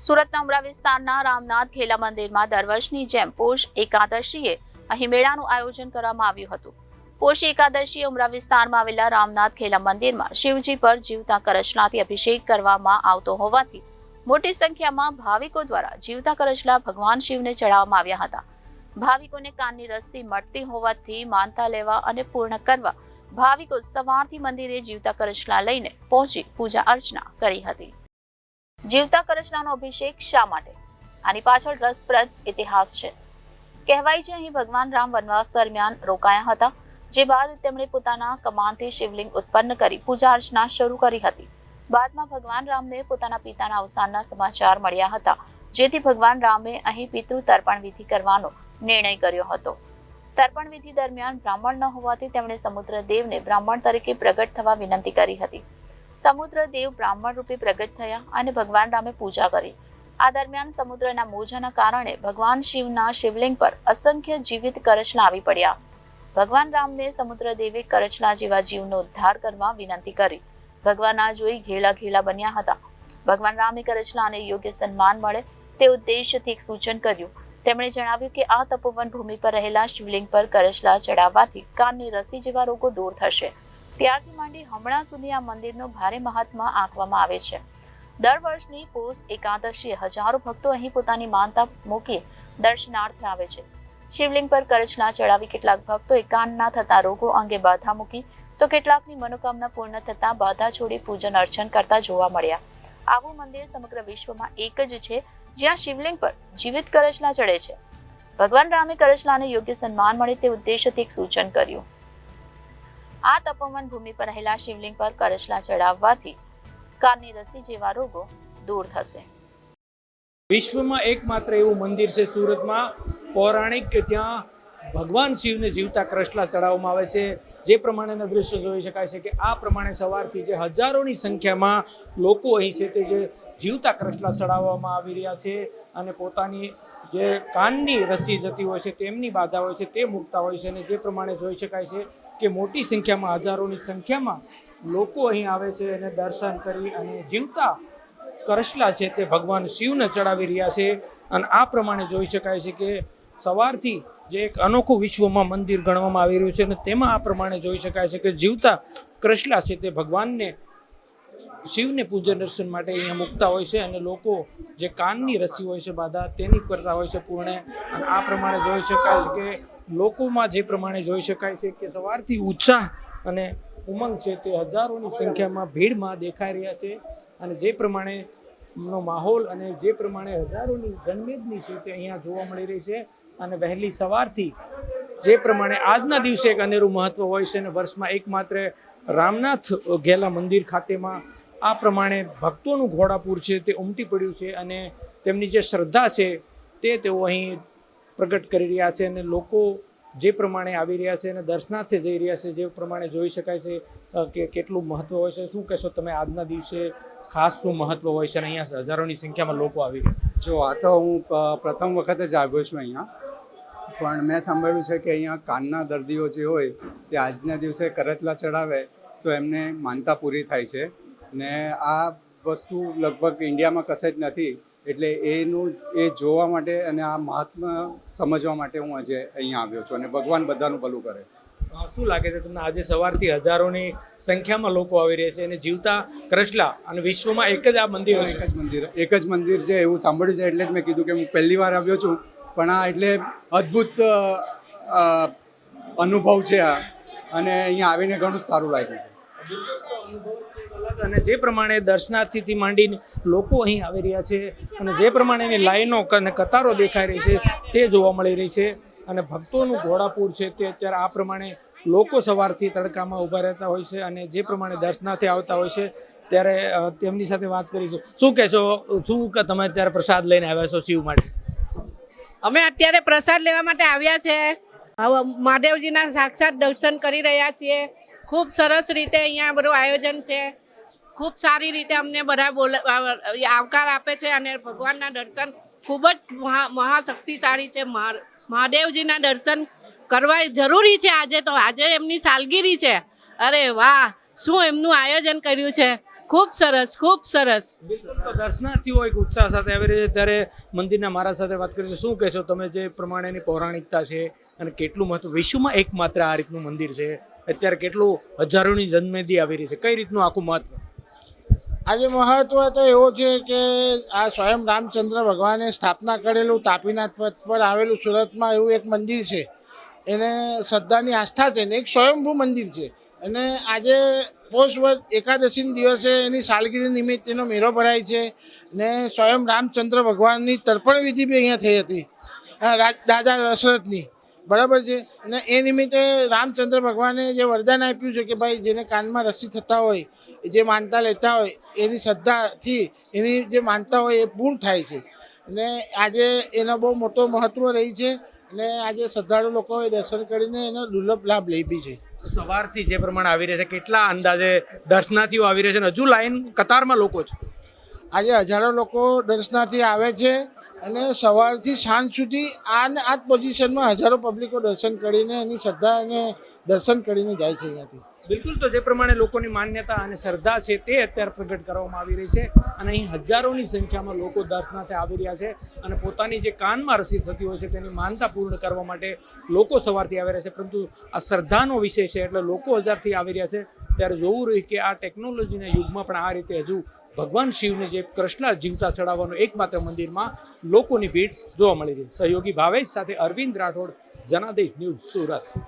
સુરતના ઉમરા વિસ્તારના રામનાથ ખેલા મંદિરમાં દર વર્ષની જેમ પોષ એકાદશીએ અહીં મેળાનું આયોજન કરવામાં આવ્યું હતું. પોષ એકાદશીએ ઉમરા વિસ્તારમાં આવેલા રામનાથ ખેલા મંદિરમાં શિવજી પર જીવતા કરચલાથી અભિષેક કરવામાં આવતો હોવાથી મોટી સંખ્યામાં ભાવિકો દ્વારા જીવતા કરચલા ભગવાન શિવને ચડાવવામાં આવ્યા હતા. ભાવિકોને કાનની રસ્સી મળતી હોવાથી માનતા લેવા અને પૂર્ણ કરવા ભાવિકો સવારથી મંદિરે જીવતા કરચલા લઈને પહોંચી પૂજા અર્ચના કરી હતી. જીવતા કરચનાનો અભિષેક શા માટે? આની પાછળ રસપ્રદ ઇતિહાસ છે. કહેવાય છે, અહીં ભગવાન રામ વનવાસ દરમિયાન રોકાયા હતા, જે બાદ તેમણે પોતાના કમાનથી શિવલિંગ ઉત્પન્ન કરી, પૂજા અર્ચના શરૂ કરી હતી. બાદમાં ભગવાન રામને પોતાના પિતાના અવસાનના સમાચાર મળ્યા હતા, જેથી ભગવાન રામે અહીં પિતૃ તર્પણ વિધિ કરવાનો નિર્ણય કર્યો હતો. તર્પણ વિધિ દરમિયાન બ્રાહ્મણ ન હોવાથી તેમણે સમુદ્ર દેવને બ્રાહ્મણ તરીકે પ્રગટ થવા વિનંતી કરી હતી. સમુદ્ર દેવ બ્રાહ્મણ રૂપે પ્રગટ થયા અને ભગવાન રામે પૂજા કરી. આ દરમિયાન સમુદ્રના મોજાના કારણે ભગવાન શિવના શિવલિંગ પર અસંખ્ય જીવિત કરચલા આવી પડ્યા. ભગવાન રામને સમુદ્ર દેવે કરચલા જેવા જીવનો ઉદ્ધાર કરવા વિનંતી કરી. ભગવાન આ જોઈ ઘેલા ઘેલા બન્યા હતા. ભગવાન રામે કરચલાને યોગ્ય સન્માન મળે તે ઉદ્દેશ્યથી એક સૂચન કર્યું. તેમણે જણાવ્યું કે આ તપોવન ભૂમિ પર રહેલા શિવલિંગ પર કરચલા ચડાવવાથી કાનની રસી જેવા રોગો દૂર થશે. ત્યારથી માંડી હમણાં સુધી આ મંદિરનો ભારે મહાત્મા આંકવામાં આવે છે. દર વર્ષની પોષ એકાદશીએ હજારો ભક્તો અહીં પોતાની માનતા મૂકી દર્શનાર્થે આવે છે. શિવલિંગ પર કરચના ચડાવી કેટલાક ભક્તો એકાંતના થતા રોગો અંગે બાધા મૂકી તો કેટલાકની મનોકામના પૂર્ણ થતા બાધા છોડી પૂજન અર્ચન કરતા જોવા મળ્યા. આવું મંદિર સમગ્ર વિશ્વમાં એક જ છે, જ્યાં શિવલિંગ પર જીવિત કરચના ચડે છે. ભગવાન રામે કરચલાને યોગ્ય સન્માન મળે તે ઉદ્દેશ્યથી એક સૂચન કર્યું. આ તપોવન ભૂમિ પર રહેલા શિવલિંગ પર કરચલા ચડાવવાથી કાનની રસી જેવા રોગો દૂર થશે. વિશ્વમાં એકમાત્ર એવું મંદિર છે સુરતમાં. પૌરાણિક કે ત્યાં ભગવાન શિવને જીવતા કૃષ્લા ચડાવવામાં આવે છે. જે પ્રમાણેના દૃશ્ય જોઈ શકાય છે કે આ પ્રમાણે સવારથી જે હજારોની સંખ્યામાં લોકો અહીં છે તે જે જીવતા કૃષ્લા ચડાવવામાં આવી રહ્યા છે અને પોતાની જે કાનની રસી જતી હોય છે, તેમની બાધા હોય છે, તે મૂકતા હોય છે અને જે પ્રમાણે જોઈ શકાય છે કે મોટી સંખ્યામાં, હજારોની સંખ્યામાં લોકો અહીં આવે છે અને દર્શન કરી અને જીવતા કરસલા છે તે ભગવાન શિવને ચડાવી રહ્યા છે. અને આ પ્રમાણે જોઈ શકાય છે કે સવારથી જે એક અનોખું વિશ્વમાં મંદિર ગણવામાં આવી રહ્યું છે અને તેમાં આ પ્રમાણે જોઈ શકાય છે કે જીવતા કૃષ્લા છે તે ભગવાનને શિવને પૂજન દર્શન માટે અહીંયા મૂકતા હોય છે અને લોકો જે કાનની રસી હોય છે બાધા તેની કરતા હોય છે પૂર્ણ. અને આ પ્રમાણે જોઈ શકાય છે કે લોકોમાં જે પ્રમાણે જોઈ શકાય છે કે સવારથી ઉત્સાહ અને ઉમંગ છે તે હજારોની સંખ્યામાં ભીડમાં દેખાઈ રહ્યા છે. અને જે પ્રમાણે નો માહોલ અને જે પ્રમાણે હજારોની જનમેદની છે તે અહીંયા જોવા મળી રહી છે. અને વહેલી સવારથી જે પ્રમાણે આજના દિવસે એક અનેરું મહત્વ હોય છે અને વર્ષમાં એકમાત્ર રામનાથ ગેલા મંદિર ખાતેમાં આ પ્રમાણે ભક્તોનું ઘોડાપુર છે, તે ઉમટી પડ્યું છે અને તેમની જે શ્રદ્ધા છે, તે તેઓ અહીં પ્રગટ કરી રહ્યા છે અને લોકો જે પ્રમાણે આવી રહ્યા છે અને દર્શનાર્થે જઈ રહ્યા છે, જે પ્રમાણે જોઈ શકાય છે કે કેટલું મહત્ત્વ હોય છે. શું કહેશો તમે આજના દિવસે ખાસ શું મહત્વ હોય છે? અને અહીંયા હજારોની સંખ્યામાં લોકો આવી રહ્યા જો, આ તો હું પ્રથમ વખત જ આવ્યો છું અહીંયા. પણ મેં સાંભળ્યું છે કે અહીંયા કાનના દર્દીઓ જે હોય, તે આજના દિવસે કરતલા ચડાવે તો એમને માનતા પૂરી થાય છે. ને આ વસ્તુ લગભગ ઇન્ડિયામાં કશે જ નથી. એટલે એનું એ જોવા માટે અને આ મહાત્મા સમજવા માટે હું આજે અહીંયા આવ્યો છું અને ભગવાન બધાનું ભલું કરે. શું લાગે છે તમને? આજે સવારથી હજારોની સંખ્યામાં લોકો આવી રહ્યા છે અને જીવતા કૃષ્લા અને વિશ્વમાં એક જ આ મંદિર એક જ મંદિર એક જ મંદિર છે એવું સાંભળ્યું છે એટલે જ મેં કીધું કે હું પહેલી વાર આવ્યો છું. પણ આ એટલે અદ્ભુત અનુભવ છે આ. અને અહીંયા આવીને ઘણું જ સારું લાગ્યું છે. અને જે પ્રમાણે દર્શનાર્થીથી માંડીને લોકો અહીં આવી રહ્યા છે અને જે પ્રમાણેની લાઈનો અને કતારો દેખાઈ રહી છે તે જોવા મળી રહી છે અને ભક્તોનું ઘોડાપુર છે તે અત્યારે આ પ્રમાણે લોકો સવારથી તડકામાં ઊભા રહેતા હોય છે અને જે પ્રમાણે દર્શનાર્થી આવતા હોય છે ત્યારે તેમની સાથે વાત કરીશું. શું કહેશો? શું કે, તમે અત્યારે પ્રસાદ લઈને આવ્યા છો શિવ માટે? અમે અત્યારે પ્રસાદ લેવા માટે આવ્યા છે. મહાદેવજીના સાક્ષાત દર્શન કરી રહ્યા છીએ. ખૂબ સરસ રીતે અહીંયા બધું આયોજન છે. ખૂબ સારી રીતે અમને બધા બોલ આવકાર આપે છે અને ભગવાનના દર્શન ખૂબ જ મહા, મહાશક્તિશાળી છે. મહાદેવજીના દર્શન કરવા જરૂરી છે આજે તો. આજે એમની સાલગીરી છે. અરે વાહ! શું એમનું આયોજન કર્યું છે? ખૂબ સરસ ખૂબ સરસ. દર્શનાર્થીઓ એક ઉત્સાહ સાથે આવી રહ્યા છે. ત્યારે મંદિરના મારા સાથે વાત કરી છે. શું કહેશો તમે? જે પ્રમાણેની પૌરાણિકતા છે અને કેટલું મહત્વ, વિશ્વમાં એકમાત્ર આ રીતનું મંદિર છે. અત્યારે કેટલું હજારોની જન્મેદી આવી રહી છે? કઈ રીતનું આખું મહત્વ? આજે મહત્વ તો એવું છે કે આ સ્વયં રામચંદ્ર ભગવાને સ્થાપના કરેલું તાપીનાથ પથ પર આવેલું સુરતમાં એવું એક મંદિર છે. એને શ્રદ્ધાની આસ્થા છે ને એક સ્વયંભૂ મંદિર છે. અને આજે પોષ વદ એકાદશી દિવસે એની સાલગીરી નિમિત્ત એનો મેળો ભરાય છે ને સ્વયં રામચંદ્ર ભગવાનની તર્પણ વિધિ બી અહીંયા થઈ હતી. રાજ- દાદા દશરથની બરાબર છે? અને એ નિમિત્તે રામચંદ્ર ભગવાને જે વરદાન આપ્યું છે કે ભાઈ, જેને કાનમાં રસી થતા હોય, જે માનતા લેતા હોય, એની શ્રદ્ધાથી એની જે માનતા હોય એ પૂર્ણ થાય છે. અને આજે એનો બહુ મોટો મહત્વ રહી છે અને આજે શ્રદ્ધાળુ લોકોએ દર્શન કરીને એનો દુર્લભ લાભ લઈ બી છે. સવારથી જે પ્રમાણે આવી રહ્યા છે, કેટલા અંદાજે દર્શનાર્થીઓ આવી રહ્યા છે અને હજુ લાઈન કતારમાં લોકો છે આજે હજારો લોકો દર્શનાર્થી આવે છે અને સવારથી સાંજ સુધી આ ને આ જ પોઝિશનમાં હજારો પબ્લિકો દર્શન કરીને એની શ્રદ્ધા અને દર્શન કરીને જાય છે અહીંયાથી. બિલકુલ તો જે પ્રમાણે લોકોની માન્યતા અને શ્રદ્ધા છે તે અત્યારે પ્રગટ કરવામાં આવી રહી છે અને અહીં હજારોની સંખ્યામાં લોકો દર્શનાર્થે આવી રહ્યા છે અને પોતાની જે કાનમાં રસી થતી હોય છે તેની માનતા પૂર્ણ કરવા માટે લોકો સવારથી આવી રહ્યા છે. પરંતુ આ શ્રદ્ધાનો વિષય છે એટલે લોકો હજારથી આવી રહ્યા છે. ત્યારે જોવું રહ્યું કે આ ટેકનોલોજીના યુગમાં પણ આ રીતે હજુ ભગવાન શિવને જે કૃષ્ણ જીવતા ચડાવવાનું એકમાત્ર મંદિરમાં લોકોની ભીડ જોવા મળી રહી. સહયોગી ભાવેશ સાથે અરવિંદ રાઠોડ, જનાદેશ ન્યૂઝ સુરત.